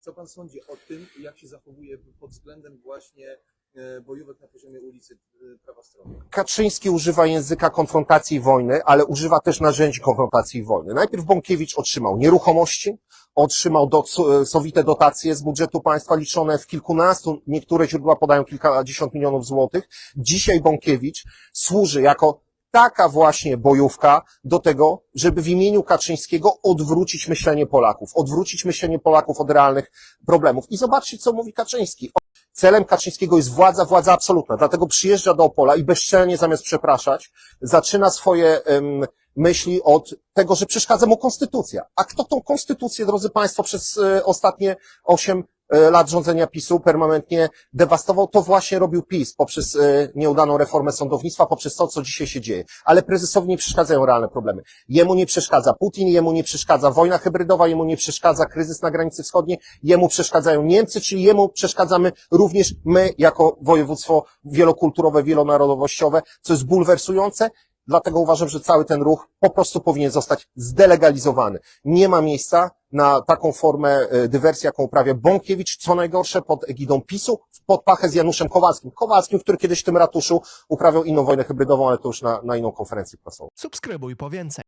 Co pan sądzi o tym, jak się zachowuje pod względem właśnie e, bojówek na poziomie ulicy e, prawa strony? Kaczyński używa języka konfrontacji i wojny, ale używa też narzędzi konfrontacji i wojny. Najpierw Bąkiewicz otrzymał nieruchomości, otrzymał do, sowite dotacje z budżetu państwa liczone w kilkunastu, niektóre źródła podają kilkadziesiąt milionów złotych. Dzisiaj Bąkiewicz służy jako taka właśnie bojówka do tego, żeby w imieniu Kaczyńskiego odwrócić myślenie Polaków, odwrócić myślenie Polaków od realnych problemów. I zobaczcie, co mówi Kaczyński. Celem Kaczyńskiego jest władza, władza absolutna. Dlatego przyjeżdża do Opola i bezczelnie zamiast przepraszać, zaczyna swoje em, myśli od tego, że przeszkadza mu konstytucja. A kto tą konstytucję, drodzy Państwo, przez e, ostatnie osiem lat rządzenia PiSu permanentnie dewastował, to właśnie robił PiS poprzez e, nieudaną reformę sądownictwa, poprzez to, co dzisiaj się dzieje. Ale prezesowi nie przeszkadzają realne problemy. Jemu nie przeszkadza Putin, jemu nie przeszkadza wojna hybrydowa, jemu nie przeszkadza kryzys na granicy wschodniej, jemu przeszkadzają Niemcy, czyli jemu przeszkadzamy również my, jako województwo wielokulturowe, wielonarodowościowe, co jest bulwersujące. Dlatego uważam, że cały ten ruch po prostu powinien zostać zdelegalizowany. Nie ma miejsca na taką formę e, dywersji, jaką uprawia Bąkiewicz, co najgorsze pod egidą PiSu, pod pachę z Januszem Kowalskim. Kowalskim, który kiedyś w tym ratuszu uprawiał inną wojnę hybrydową, ale to już na, na inną konferencję prasową. Subskrybuj po więcej.